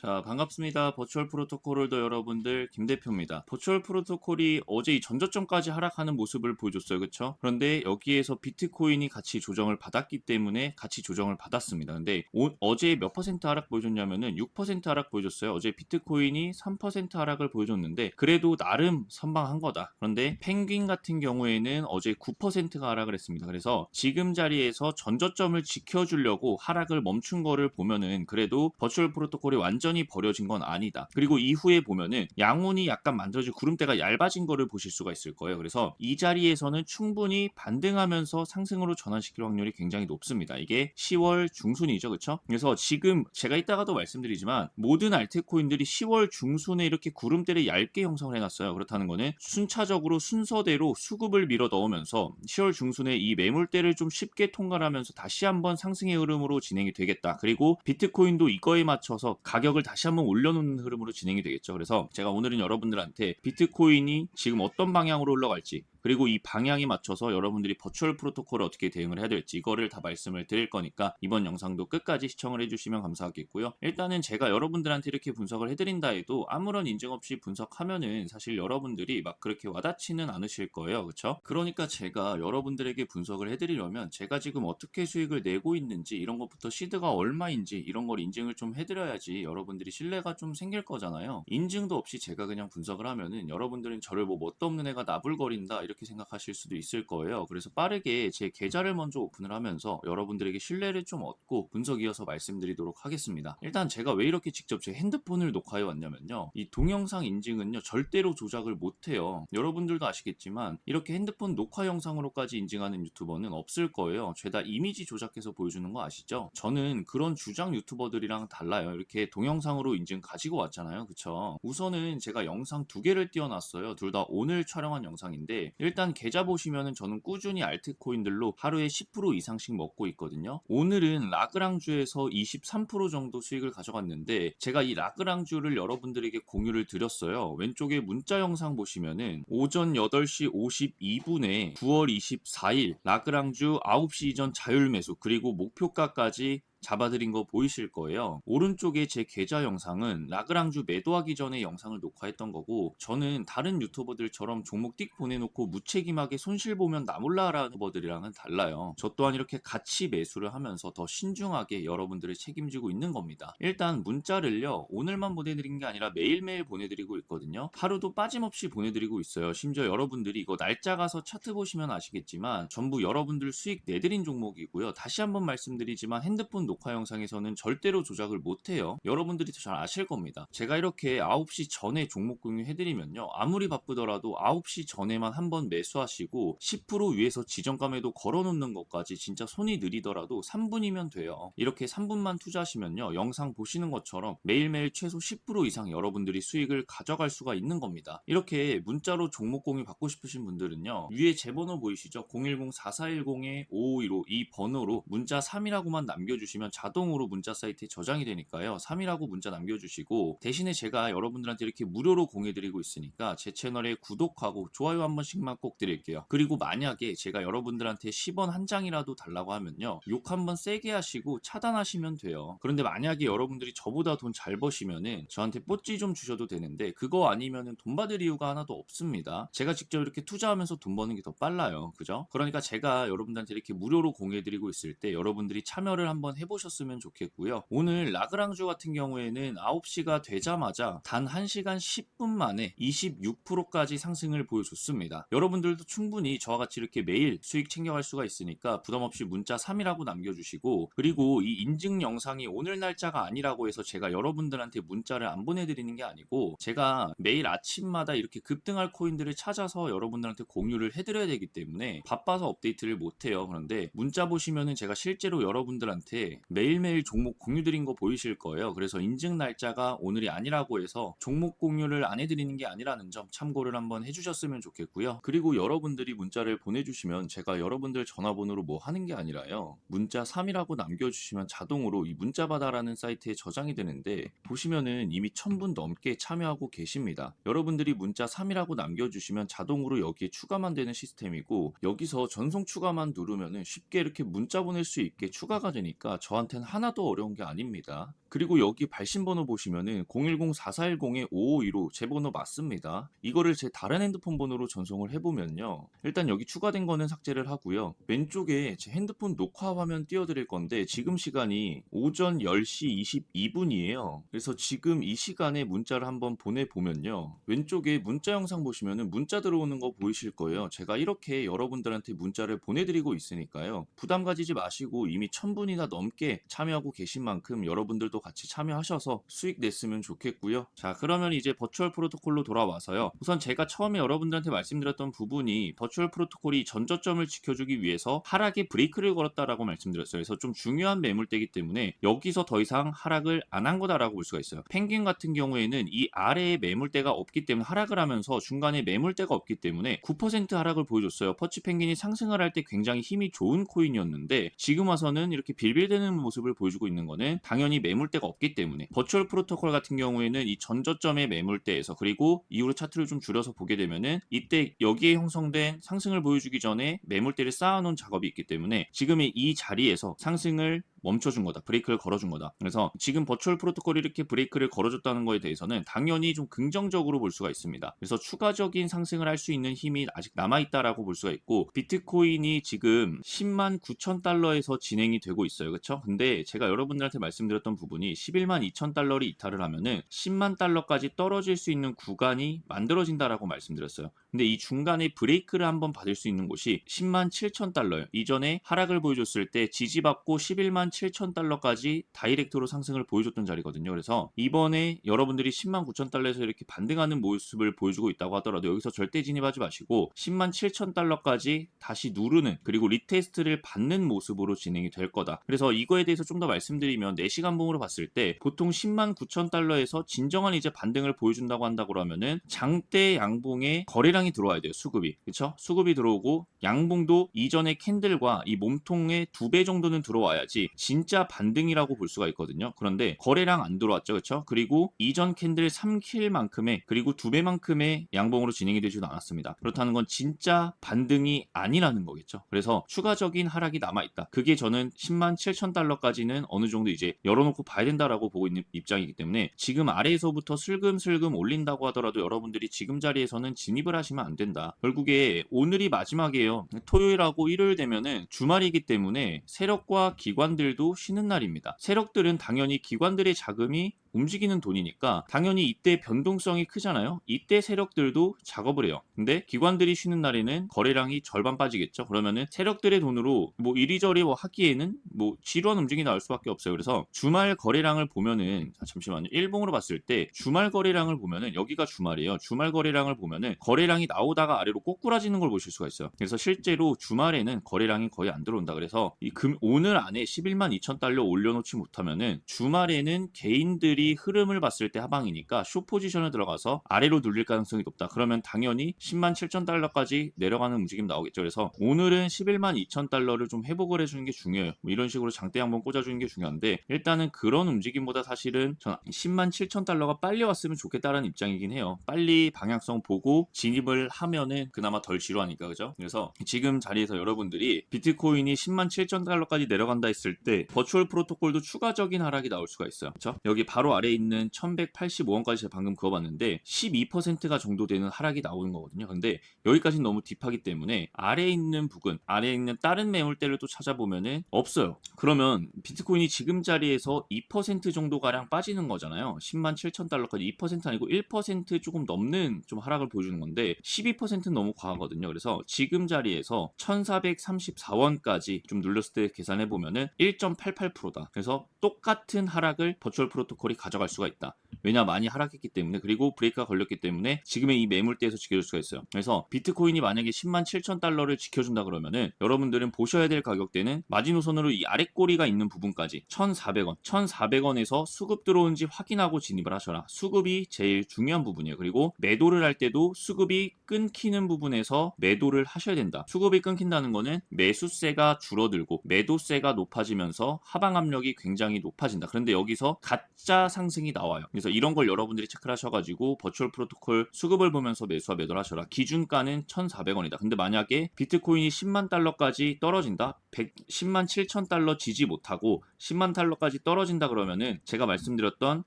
자, 반갑습니다. 버추얼 프로토콜 홀더 여러분들, 김 대표입니다. 버추얼 프로토콜이 어제 이 전저점까지 하락하는 모습을 보여줬어요. 그쵸? 그런데 여기에서 비트코인이 같이 조정을 받았기 때문에 같이 조정을 받았습니다. 근데 오- 어제 몇 퍼센트 하락 보여줬냐면은 6% 하락 보여줬어요. 어제 비트코인이 3% 하락을 보여줬는데 그래도 나름 선방한 거다. 그런데 펭귄 같은 경우에는 어제 9%가 하락을 했습니다. 그래서 지금 자리에서 전저점을 지켜주려고 하락을 멈춘 거를 보면은 그래도 버추얼 프로토콜이 완전 히 버려진 건 아니다. 그리고 이후에 보면은 양운이 약간 만들어진 구름대가 얇아진 거를 보실 수가 있을 거예요. 그래서 이 자리에서는 충분히 반등하면서 상승으로 전환시킬 확률이 굉장히 높습니다. 이게 10월 중순이죠. 그쵸? 그래서 지금 제가 이따가도 말씀드리지만 모든 알트코인들이 10월 중순에 이렇게 구름대를 얇게 형성을 해놨어요. 그렇다는 거는 순차적으로 순서대로 수급을 밀어 넣으면서 10월 중순에 이 매물대를 좀 쉽게 통과하면서 다시 한번 상승의 흐름으로 진행이 되겠다. 그리고 비트코인도 이거에 맞춰서 가격을 다시 한번 올려놓는 흐름으로 진행이 되겠죠. 그래서 제가 오늘은 여러분들한테 비트코인이 지금 어떤 방향으로 흘러갈지 그리고 이 방향에 맞춰서 여러분들이 버추얼 프로토콜을 어떻게 대응을 해야 될지 이거를 다 말씀을 드릴 거니까 이번 영상도 끝까지 시청을 해주시면 감사하겠고요. 일단은 제가 여러분들한테 이렇게 분석을 해드린다 해도 아무런 인증 없이 분석하면은 사실 여러분들이 막 그렇게 와닿지는 않으실 거예요. 그쵸? 그러니까 제가 여러분들에게 분석을 해드리려면 제가 지금 어떻게 수익을 내고 있는지 이런 것부터 시드가 얼마인지 이런 걸 인증을 좀 해드려야지 여러분들이 신뢰가 좀 생길 거잖아요. 인증도 없이 제가 그냥 분석을 하면은 여러분들은 저를 뭐 뭣도 없는 애가 나불거린다 이렇게 생각하실 수도 있을 거예요. 그래서 빠르게 제 계좌를 먼저 오픈을 하면서 여러분들에게 신뢰를 좀 얻고 분석 이어서 말씀드리도록 하겠습니다. 일단 제가 왜 이렇게 직접 제 핸드폰을 녹화해 왔냐면요. 이 동영상 인증은요 절대로 조작을 못해요. 여러분들도 아시겠지만 이렇게 핸드폰 녹화 영상으로까지 인증하는 유튜버는 없을 거예요. 죄다 이미지 조작해서 보여주는 거 아시죠? 저는 그런 주장 유튜버들이랑 달라요. 이렇게 동영상으로 인증 가지고 왔잖아요. 그쵸? 우선은 제가 영상 두 개를 띄워놨어요. 둘 다 오늘 촬영한 영상인데 일단 계좌 보시면은 저는 꾸준히 알트코인들로 하루에 10% 이상씩 먹고 있거든요. 오늘은 라그랑주에서 23% 정도 수익을 가져갔는데 제가 이 라그랑주를 여러분들에게 공유를 드렸어요. 왼쪽에 문자 영상 보시면은 오전 8시 52분에 9월 24일 라그랑주 9시 이전 자율 매수 그리고 목표가까지 잡아드린 거 보이실 거예요. 오른쪽에 제 계좌 영상은 라그랑주 매도하기 전에 영상을 녹화했던 거고 저는 다른 유튜버들처럼 종목 띡 보내놓고 무책임하게 손실 보면 나 몰라라는 유튜버들이랑은 달라요. 저 또한 이렇게 같이 매수를 하면서 더 신중하게 여러분들을 책임지고 있는 겁니다. 일단 문자를요 오늘만 보내드린 게 아니라 매일매일 보내드리고 있거든요. 하루도 빠짐없이 보내드리고 있어요. 심지어 여러분들이 이거 날짜 가서 차트 보시면 아시겠지만 전부 여러분들 수익 내드린 종목이고요. 다시 한번 말씀드리지만 핸드폰 녹화 영상에서는 절대로 조작을 못해요. 여러분들이 더 잘 아실 겁니다. 제가 이렇게 9시 전에 종목 공유 해드리면요. 아무리 바쁘더라도 9시 전에만 한 번 매수하시고 10% 위에서 지정감에도 걸어놓는 것까지 진짜 손이 느리더라도 3분이면 돼요. 이렇게 3분만 투자하시면요. 영상 보시는 것처럼 매일매일 최소 10% 이상 여러분들이 수익을 가져갈 수가 있는 겁니다. 이렇게 문자로 종목 공유 받고 싶으신 분들은요. 위에 제 번호 보이시죠? 010-4410-5515 이 번호로 문자 3이라고만 남겨주시면 자동으로 문자 사이트에 저장이 되니까요. 3이라고 문자 남겨주시고 대신에 제가 여러분들한테 이렇게 무료로 공유드리고 있으니까 제 채널에 구독하고 좋아요 한 번씩만 꼭 드릴게요. 그리고 만약에 제가 여러분들한테 10원 한 장이라도 달라고 하면요. 욕 한번 세게 하시고 차단하시면 돼요. 그런데 만약에 여러분들이 저보다 돈 잘 버시면은 저한테 뽀찌 좀 주셔도 되는데 그거 아니면은 돈 받을 이유가 하나도 없습니다. 제가 직접 이렇게 투자하면서 돈 버는 게 더 빨라요. 그죠? 그러니까 제가 여러분들한테 이렇게 무료로 공유해드리고 있을 때 여러분들이 참여를 한번 해보 셨으면 좋겠고요. 오늘 라그랑주 같은 경우에는 9시가 되자마자 단 1시간 10분 만에 26%까지 상승을 보여줬습니다. 여러분들도 충분히 저와 같이 이렇게 매일 수익 챙겨갈 수가 있으니까 부담없이 문자 3이라고 남겨주시고 그리고 이 인증 영상이 오늘 날짜가 아니라고 해서 제가 여러분들한테 문자를 안 보내드리는 게 아니고 제가 매일 아침마다 이렇게 급등할 코인들을 찾아서 여러분들한테 공유를 해드려야 되기 때문에 바빠서 업데이트를 못해요. 그런데 문자 보시면은 제가 실제로 여러분들한테 매일매일 종목 공유 드린 거 보이실 거예요. 그래서 인증 날짜가 오늘이 아니라고 해서 종목 공유를 안 해드리는 게 아니라는 점 참고를 한번 해주셨으면 좋겠고요. 그리고 여러분들이 문자를 보내주시면 제가 여러분들 전화번호로 뭐 하는 게 아니라요. 문자 3이라고 남겨주시면 자동으로 이 문자바다라는 사이트에 저장이 되는데 보시면은 이미 1000분 넘게 참여하고 계십니다. 여러분들이 문자 3이라고 남겨주시면 자동으로 여기에 추가만 되는 시스템이고 여기서 전송 추가만 누르면은 쉽게 이렇게 문자 보낼 수 있게 추가가 되니까 저한테는 하나도 어려운 게 아닙니다. 그리고 여기 발신 번호 보시면은 010-4410-5515제 번호 맞습니다. 이거를 제 다른 핸드폰 번호로 전송을 해보면요. 일단 여기 추가된 거는 삭제를 하고요. 왼쪽에 제 핸드폰 녹화 화면 띄워드릴 건데 지금 시간이 오전 10시 22분이에요. 그래서 지금 이 시간에 문자를 한번 보내보면요. 왼쪽에 문자 영상 보시면은 문자 들어오는 거 보이실 거예요. 제가 이렇게 여러분들한테 문자를 보내드리고 있으니까요. 부담 가지지 마시고 이미 1000분이나 넘게 참여하고 계신 만큼 여러 분들도 같이 참여하셔서 수익 냈으면 좋겠고요. 자, 그러면 이제 버추얼 프로토콜로 돌아와서요. 우선 제가 처음에 여러분들한테 말씀드렸던 부분이 버추얼 프로토콜이 전저점을 지켜주기 위해서 하락에 브레이크를 걸었다라고 말씀드렸어요. 그래서 좀 중요한 매물대이기 때문에 여기서 더 이상 하락을 안 한 거다라고 볼 수가 있어요. 펭귄 같은 경우에는 이 아래에 매물대가 없기 때문에 하락을 하면서 중간에 매물대가 없기 때문에 9% 하락을 보여줬어요. 퍼치 펭귄이 상승을 할 때 굉장히 힘이 좋은 코인이었는데 지금 와서는 이렇게 빌빌대는 모습을 보여주고 있는 거는 당연히 매물 대가 없기 때문에. 버추얼 프로토콜 같은 경우에는 이 전저점의 매물대에서 그리고 이후로 차트를 좀 줄여서 보게 되면은 이때 여기에 형성된 상승을 보여주기 전에 매물대를 쌓아놓은 작업이 있기 때문에 지금의 이 자리에서 상승을 멈춰준 거다. 브레이크를 걸어준 거다. 그래서 지금 버추얼 프로토콜이 이렇게 브레이크를 걸어줬다는 거에 대해서는 당연히 좀 긍정적으로 볼 수가 있습니다. 그래서 추가적인 상승을 할 수 있는 힘이 아직 남아있다라고 볼 수가 있고 비트코인이 지금 10만 9천 달러에서 진행이 되고 있어요. 그렇죠? 근데 제가 여러분들한테 말씀드렸던 부분이 11만 2천 달러를 이탈을 하면은 10만 달러까지 떨어질 수 있는 구간이 만들어진다라고 말씀드렸어요. 근데 이 중간에 브레이크를 한번 받을 수 있는 곳이 10만 7천 달러예요. 이전에 하락을 보여줬을 때 지지받고 11만 7천 달러까지 다이렉트로 상승을 보여줬던 자리거든요. 그래서 이번에 여러분들이 10만 9천 달러에서 이렇게 반등하는 모습을 보여주고 있다고 하더라도 여기서 절대 진입하지 마시고 10만 7천 달러까지 다시 누르는 그리고 리테스트를 받는 모습으로 진행이 될 거다. 그래서 이거에 대해서 좀 더 말씀드리면 4시간 봉으로 봤을 때 보통 10만 9천 달러에서 진정한 이제 반등을 보여준다고 한다고 그러면은 장대 양봉에 거래량 이 들어와야 돼요. 수급이. 그렇죠? 수급이 들어오고 양봉도 이전의 캔들과 이 몸통의 두 배 정도는 들어와야지 진짜 반등이라고 볼 수가 있거든요. 그런데 거래량 안 들어왔죠. 그렇죠? 그리고 이전 캔들 3킬만큼의 그리고 두 배만큼의 양봉으로 진행이 되지도 않았습니다. 그렇다는 건 진짜 반등이 아니라는 거겠죠. 그래서 추가적인 하락이 남아 있다. 그게 저는 10만 7천 달러까지는 어느 정도 이제 열어놓고 봐야 된다라고 보고 있는 입장이기 때문에 지금 아래에서부터 슬금슬금 올린다고 하더라도 여러분들이 지금 자리에서는 진입을 하시 면 안 된다. 결국에 오늘이 마지막이에요. 토요일하고 일요일 되면은 주말이기 때문에 세력과 기관들도 쉬는 날입니다. 세력들은 당연히 기관들의 자금이 움직이는 돈이니까 당연히 이때 변동성이 크잖아요. 이때 세력들도 작업을 해요. 근데 기관들이 쉬는 날에는 거래량이 절반 빠지겠죠. 그러면은 세력들의 돈으로 뭐 이리저리 뭐 하기에는 뭐 지루한 움직임이 나올 수밖에 없어요. 그래서 주말 거래량을 보면은 자, 잠시만요. 일봉으로 봤을 때 주말 거래량을 보면은 여기가 주말이에요. 주말 거래량을 보면은 거래량이 나오다가 아래로 꼬꾸라지는 걸 보실 수가 있어요. 그래서 실제로 주말에는 거래량이 거의 안 들어온다. 그래서 이 금 오늘 안에 11만 2천 달러 올려놓지 못하면은 주말에는 개인들이 흐름을 봤을 때 하방이니까 쇼 포지션을 들어가서 아래로 눌릴 가능성이 높다. 그러면 당연히 10만 7천 달러까지 내려가는 움직임 나오겠죠. 그래서 오늘은 11만 2천 달러를 좀 회복을 해주는 게 중요해요. 뭐 이런 식으로 장대 한번 꽂아주는 게 중요한데 일단은 그런 움직임보다 사실은 전 10만 7천 달러가 빨리 왔으면 좋겠다라는 입장이긴 해요. 빨리 방향성 보고 진입을 하면은 그나마 덜 지루하니까 그죠? 그래서 지금 자리에서 여러분들이 비트코인이 10만 7천 달러까지 내려간다 했을 때 버추얼 프로토콜도 추가적인 하락이 나올 수가 있어요. 그렇죠? 여기 바로 아래 있는 1185원까지 제가 방금 그어봤는데 12%가 정도 되는 하락이 나오는 거거든요. 근데 여기까지는 너무 딥하기 때문에 아래에 있는 부근, 아래에 있는 다른 매물대를 또 찾아보면은 없어요. 그러면 비트코인이 지금 자리에서 2% 정도 가량 빠지는 거잖아요. 10만 7천 달러까지 2% 아니고 1% 조금 넘는 좀 하락을 보여주는 건데 12%는 너무 과하거든요. 그래서 지금 자리에서 1434원까지 좀 눌렸을 때 계산해 보면은 1.88%다. 그래서 똑같은 하락을 버추얼 프로토콜이 가져갈 수가 있다. 왜냐 많이 하락했기 때문에 그리고 브레이크가 걸렸기 때문에 지금의 이 매물대에서 지켜줄 수가 있어요. 그래서 비트코인이 만약에 10만 7천 달러를 지켜준다 그러면은 여러분들은 보셔야 될 가격대는 마지노선으로 이 아랫꼬리가 있는 부분까지 1,400원, 1,400원에서 수급 들어온지 확인하고 진입을 하셔라. 수급이 제일 중요한 부분이에요. 그리고 매도를 할 때도 수급이 끊기는 부분에서 매도를 하셔야 된다. 수급이 끊긴다는 거는 매수세가 줄어들고 매도세가 높아지면서 하방 압력이 굉장히 높아진다. 그런데 여기서 가짜 상승이 나와요. 그래서 이런 걸 여러분들이 체크를 하셔가지고 버추얼 프로토콜 수급을 보면서 매수와 매도를 하셔라. 기준가는 1,400원이다. 근데 만약에 비트코인이 10만 달러까지 떨어진다? 110만 7천 달러 지지 못하고 10만 달러까지 떨어진다 그러면은 제가 말씀드렸던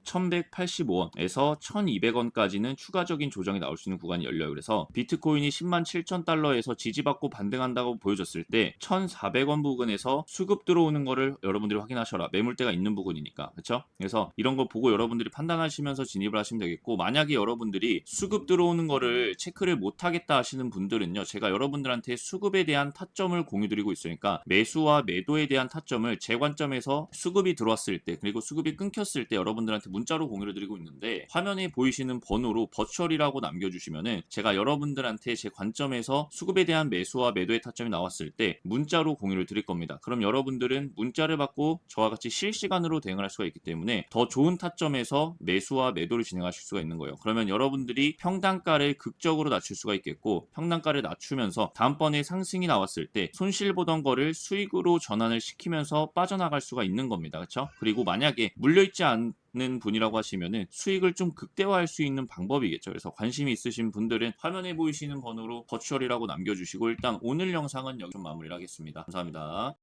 1185원에서 1200원까지는 추가적인 조정이 나올 수 있는 구간이 열려요. 그래서 비트코인이 10만 7천 달러에서 지지받고 반등한다고 보여줬을 때 1400원 부근에서 수급 들어오는 거를 여러분들이 확인하셔라. 매물대가 있는 부분이니까. 그렇죠? 그래서 이런 거 보고 여러분들이 판단하시면서 진입을 하시면 되겠고 만약에 여러분들이 수급 들어오는 거를 체크를 못 하겠다 하시는 분들은요. 제가 여러분들한테 수급에 대한 타점을 공유 드리고 있으니까 매수와 매도에 대한 타점을 제 관점에서 수급이 들어왔을 때 그리고 수급이 끊겼을 때 여러분들한테 문자로 공유를 드리고 있는데 화면에 보이시는 번호로 버추얼이라고 남겨주시면은 제가 여러분들한테 제 관점에서 수급에 대한 매수와 매도의 타점이 나왔을 때 문자로 공유를 드릴 겁니다. 그럼 여러분들은 문자를 받고 저와 같이 실시간으로 대응을 할 수가 있기 때문에 더 좋은 타점에서 매수와 매도를 진행하실 수가 있는 거예요. 그러면 여러분들이 평단가를 극적으로 낮출 수가 있겠고 평단가를 낮추면서 다음번에 상승이 나왔을 때 손실 보던 거를 수익으로 전환을 시키면서 빠져나갈 수가 있는 겁니다. 그렇죠? 그리고 만약에 물려있지 않는 분이라고 하시면은 수익을 좀 극대화할 수 있는 방법이겠죠. 그래서 관심이 있으신 분들은 화면에 보이시는 번호로 버추얼이라고 남겨주시고 일단 오늘 영상은 여기서 마무리를 하겠습니다. 감사합니다.